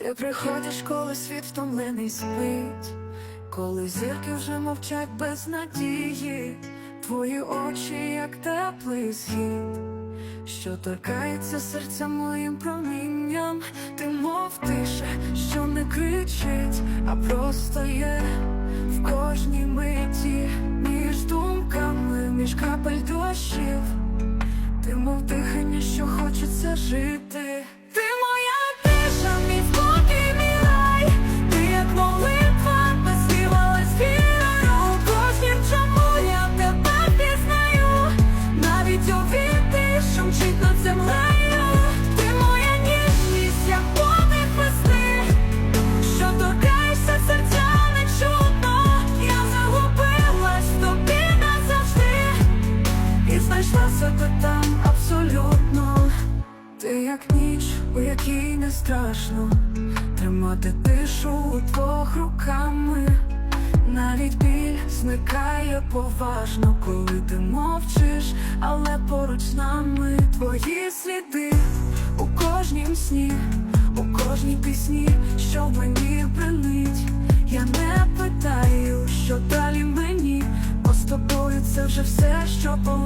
Ти приходиш, коли світ втомлений спить, коли зірки вже мовчать без надії, твої очі, як теплий схід, що торкається серця моїм промінням, ти мов тиша, що не кричить, а просто є в кожній миті, між думками, між капель дощів. Ти мов дихання, що хочеться жити. Ти моя ніжність, як подих. Що торкаєшся серця нечутно. Я загубилась тобі назавжди. І знайшла себе там абсолютно Ти як ніч, у якій не страшно Тримати тишу зникає поважно, коли ти мовчиш, але поруч з нами твої сліди у кожнім сні, у кожній пісні, що в мені бренить. Я не питаю, що далі мені, бо з тобою це вже все, що болить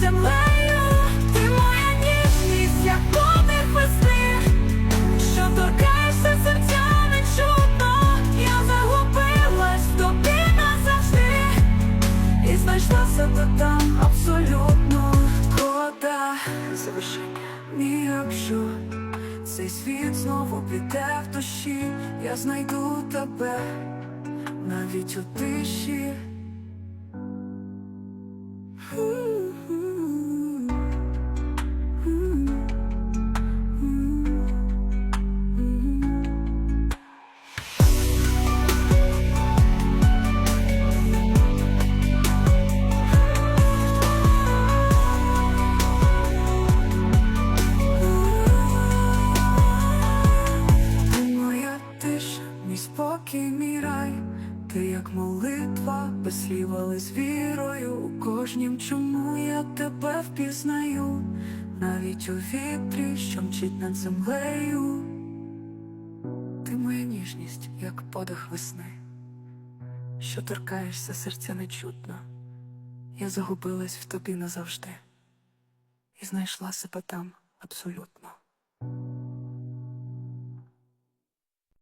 землею. Ти моя ніжність, як подих весни, що торкаєшся серця нечутно. Я загубилась в тобі назавжди. І знайшла себе там абсолютно кода. Ні, якщо цей світ знову піде в душі, я знайду тебе навіть у тиші. Рай, ти як молитва, без слів, але з вірою у кожнім чому я тебе впізнаю, навіть у вітрі, що мчить над землею. Ти моя ніжність, як подих весни, що торкаєшся серця нечутно. Я загубилась в тобі назавжди і знайшла себе там абсолютно.